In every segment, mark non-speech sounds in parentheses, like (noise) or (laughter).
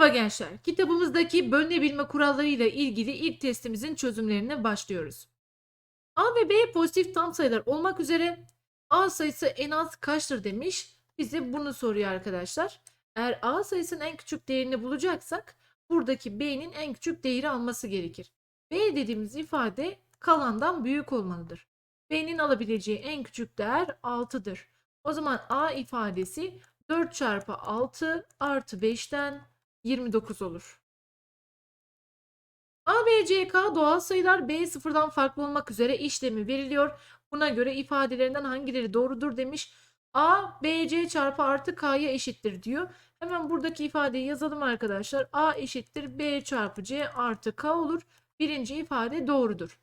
Merhaba gençler. Kitabımızdaki bölünebilme kurallarıyla ilgili ilk testimizin çözümlerine başlıyoruz. A ve B pozitif tam sayılar olmak üzere A sayısı en az kaçtır demiş. Bize bunu soruyor arkadaşlar. Eğer A sayısının en küçük değerini bulacaksak buradaki B'nin en küçük değeri alması gerekir. B dediğimiz ifade kalandan büyük olmalıdır. B'nin alabileceği en küçük değer 6'dır. O zaman A ifadesi 4 çarpı 6 artı 5'ten 29 olur. A, B, C, K doğal sayılar B sıfırdan farklı olmak üzere işlemi veriliyor. Buna göre ifadelerinden hangileri doğrudur demiş. A, B, C çarpı artı K'ya eşittir diyor. Hemen buradaki ifadeyi yazalım arkadaşlar. A eşittir B çarpı C artı K olur. Birinci ifade doğrudur.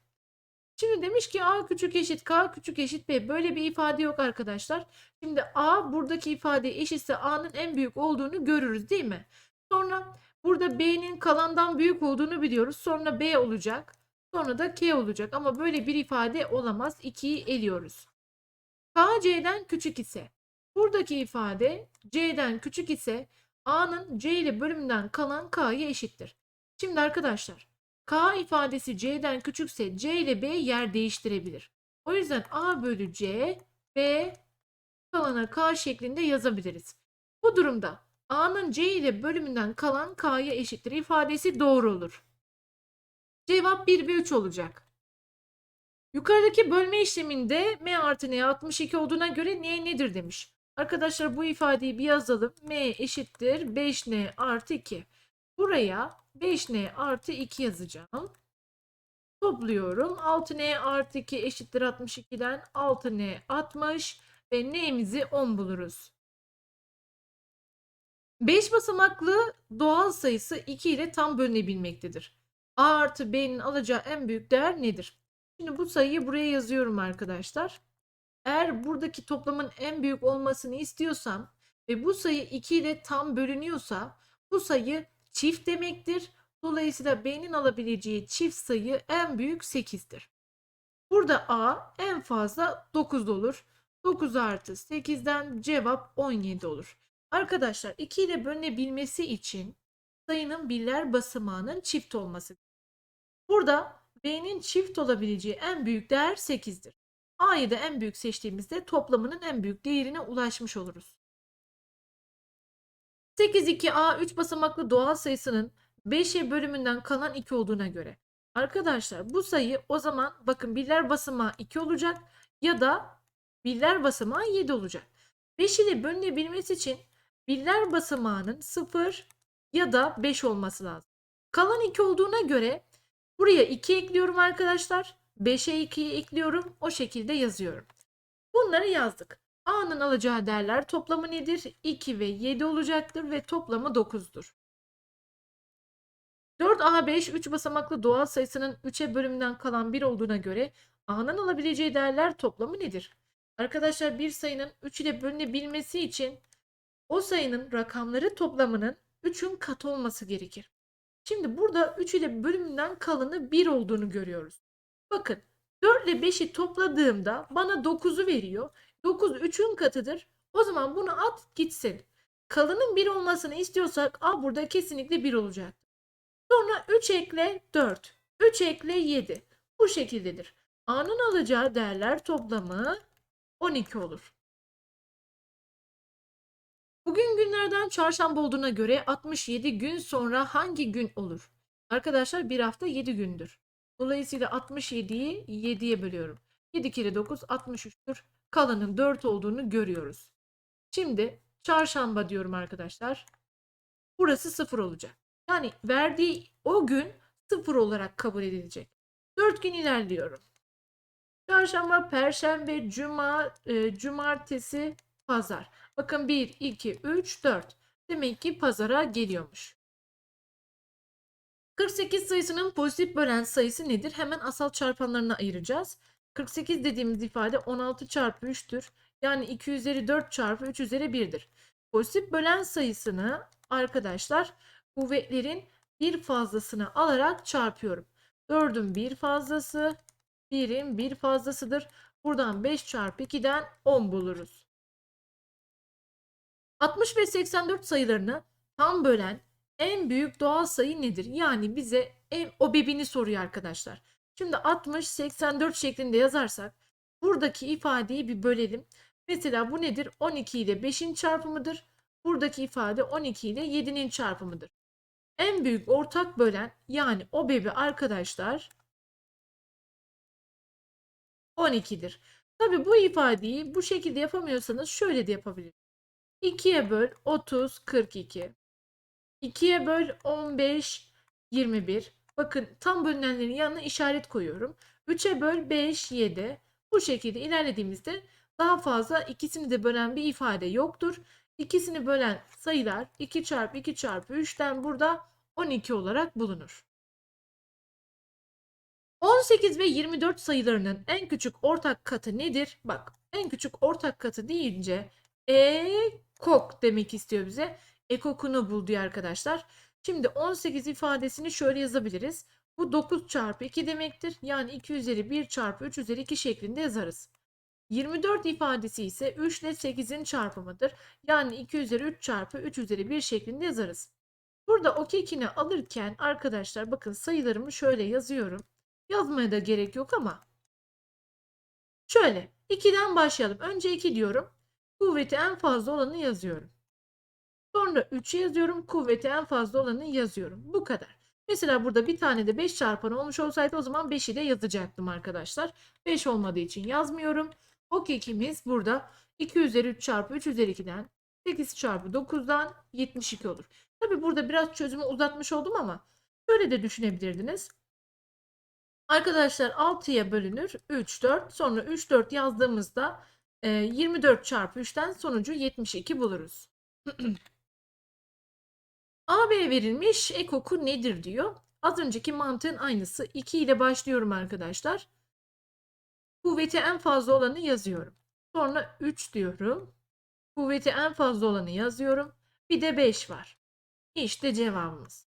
Şimdi demiş ki A küçük eşit K küçük eşit B. Böyle bir ifade yok arkadaşlar. Şimdi A buradaki ifade eşitse A'nın en büyük olduğunu görürüz değil mi? Sonra burada B'nin kalandan büyük olduğunu biliyoruz. Sonra B olacak. Sonra da K olacak. Ama böyle bir ifade olamaz. 2'yi eliyoruz. K C'den küçük ise buradaki ifade C'den küçük ise A'nın C ile bölümünden kalan K'ya eşittir. Şimdi arkadaşlar K ifadesi C'den küçükse C ile B yer değiştirebilir. O yüzden A bölü C, B kalana K şeklinde yazabiliriz. Bu durumda A'nın C ile bölümünden kalan K'ya eşittir ifadesi doğru olur. Cevap 1 ve 3 olacak. Yukarıdaki bölme işleminde M artı N 62 olduğuna göre N nedir demiş. Arkadaşlar bu ifadeyi bir yazalım. M eşittir 5N artı 2. Buraya 5N artı 2 yazacağım. Topluyorum. 6N artı 2 eşittir 62'den 6N 60 ve N'mizi 10 buluruz. 5 basamaklı doğal sayısı 2 ile tam bölünebilmektedir. A artı B'nin alacağı en büyük değer nedir? Şimdi bu sayıyı buraya yazıyorum arkadaşlar. Eğer buradaki toplamın en büyük olmasını istiyorsam ve bu sayı 2 ile tam bölünüyorsa bu sayı çift demektir. Dolayısıyla B'nin alabileceği çift sayı en büyük 8'dir. Burada A en fazla 9 olur. 9 artı 8'den cevap 17 olur. Arkadaşlar 2 ile bölünebilmesi için sayının birler basamağının çift olması. Burada B'nin çift olabileceği en büyük değer 8'dir. A'yı da en büyük seçtiğimizde toplamının en büyük değerine ulaşmış oluruz. 8 2A 3 basamaklı doğal sayısının 5'e bölümünden kalan 2 olduğuna göre. Arkadaşlar bu sayı o zaman bakın birler basamağı 2 olacak ya da birler basamağı 7 olacak. 5 ile bölünebilmesi için birler basamağının 0 ya da 5 olması lazım. Kalan 2 olduğuna göre buraya 2 ekliyorum arkadaşlar. 5'e 2'yi ekliyorum. O şekilde yazıyorum. Bunları yazdık. A'nın alacağı değerler toplamı nedir? 2 ve 7 olacaktır ve toplamı 9'dur. 4A5 3 basamaklı doğal sayısının 3'e bölümünden kalan 1 olduğuna göre A'nın alabileceği değerler toplamı nedir? Arkadaşlar bir sayının 3 ile bölünebilmesi için o sayının rakamları toplamının 3'ün katı olması gerekir. Şimdi burada 3 ile bölümünden kalanı 1 olduğunu görüyoruz. Bakın 4 ile 5'i topladığımda bana 9'u veriyor. 9 3'ün katıdır. O zaman bunu at gitsin. Kalanın 1 olmasını istiyorsak A burada kesinlikle 1 olacak. Sonra 3 ekle 4. 3 ekle 7. Bu şekildedir. A'nın alacağı değerler toplamı 12 olur. Bugün günlerden çarşamba olduğuna göre 67 gün sonra hangi gün olur? Arkadaşlar bir hafta 7 gündür. Dolayısıyla 67'yi 7'ye bölüyorum. 7 kere 9 63'tür. Kalanın 4 olduğunu görüyoruz. Şimdi çarşamba diyorum arkadaşlar. Burası 0 olacak. Yani verdiği o gün 0 olarak kabul edilecek. 4 gün ilerliyorum. Çarşamba, perşembe, cuma, e, cumartesi, pazar. Bakın 1, 2, 3, 4. Demek ki pazara geliyormuş. 48 sayısının pozitif bölen sayısı nedir? Hemen asal çarpanlarına ayıracağız. 48 dediğimiz ifade 16 çarpı 3'tür. Yani 2 üzeri 4 çarpı 3 üzeri 1'dir. Pozitif bölen sayısını arkadaşlar kuvvetlerin bir fazlasını alarak çarpıyorum. 4'ün bir fazlası 1'in bir fazlasıdır. Buradan 5 çarpı 2'den 10 buluruz. 60 ve 84 sayılarını tam bölen En büyük doğal sayı nedir? Yani bize en, o bebini soruyor arkadaşlar. Şimdi 60, 84 şeklinde yazarsak buradaki ifadeyi bir bölelim. Mesela bu nedir? 12 ile 5'in çarpımıdır. Buradaki ifade 12 ile 7'nin çarpımıdır. En büyük ortak bölen yani o bebi arkadaşlar 12'dir. Tabi bu ifadeyi bu şekilde yapamıyorsanız şöyle de yapabilirsiniz. 2'ye böl 30 42. 2'ye böl 15 21. Bakın tam bölünenlerin yanına işaret koyuyorum. 3'e böl 5 7. Bu şekilde ilerlediğimizde daha fazla ikisini de bölen bir ifade yoktur. İkisini bölen sayılar 2 çarpı 2 çarpı 3'ten burada 12 olarak bulunur. 18 ve 24 sayılarının en küçük ortak katı nedir? Bak en küçük ortak katı deyince ekok demek istiyor bize. Ekokunu bul diyor arkadaşlar. Şimdi 18 ifadesini şöyle yazabiliriz. Bu 9 çarpı 2 demektir. Yani 2 üzeri 1 çarpı 3 üzeri 2 şeklinde yazarız. 24 ifadesi ise 3 ile 8'in çarpımıdır. Yani 2 üzeri 3 çarpı 3 üzeri 1 şeklinde yazarız. Burada o kekini alırken arkadaşlar bakın sayılarımı şöyle yazıyorum. Yazmaya da gerek yok ama. Şöyle 2'den başlayalım. Önce 2 diyorum. Kuvveti en fazla olanı yazıyorum. Sonra 3'ü yazıyorum. Kuvveti en fazla olanı yazıyorum. Bu kadar. Mesela burada bir tane de 5 çarpanı olmuş olsaydı o zaman 5'i de yazacaktım arkadaşlar. 5 olmadığı için yazmıyorum. O kekimiz burada 2 üzeri 3 çarpı 3 üzeri 2'den 8 çarpı 9'dan 72 olur. Tabi burada biraz çözümü uzatmış oldum ama şöyle de düşünebilirdiniz. Arkadaşlar 6'ya bölünür 3 4 sonra 3 4 yazdığımızda e, 24 çarpı 3'ten sonucu 72 buluruz. (clears throat) AB verilmiş ekoku nedir diyor. Az önceki mantığın aynısı. 2 ile başlıyorum arkadaşlar. Kuvveti en fazla olanı yazıyorum. Sonra 3 diyorum. Kuvveti en fazla olanı yazıyorum. Bir de 5 var. İşte cevabımız.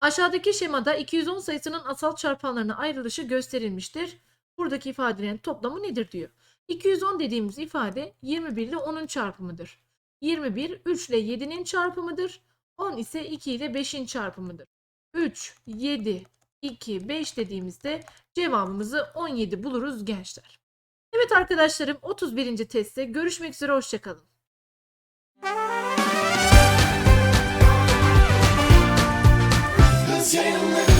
Aşağıdaki şemada 210 sayısının asal çarpanlarına ayrılışı gösterilmiştir. Buradaki ifadelerin toplamı nedir diyor. 210 dediğimiz ifade 21 ile 10'un çarpımıdır. 21 3 ile 7'nin çarpımıdır. 10 ise 2 ile 5'in çarpımıdır. 3, 7, 2, 5 dediğimizde cevabımızı 17 buluruz gençler. Evet arkadaşlarım 31. testte görüşmek üzere hoşçakalın. You're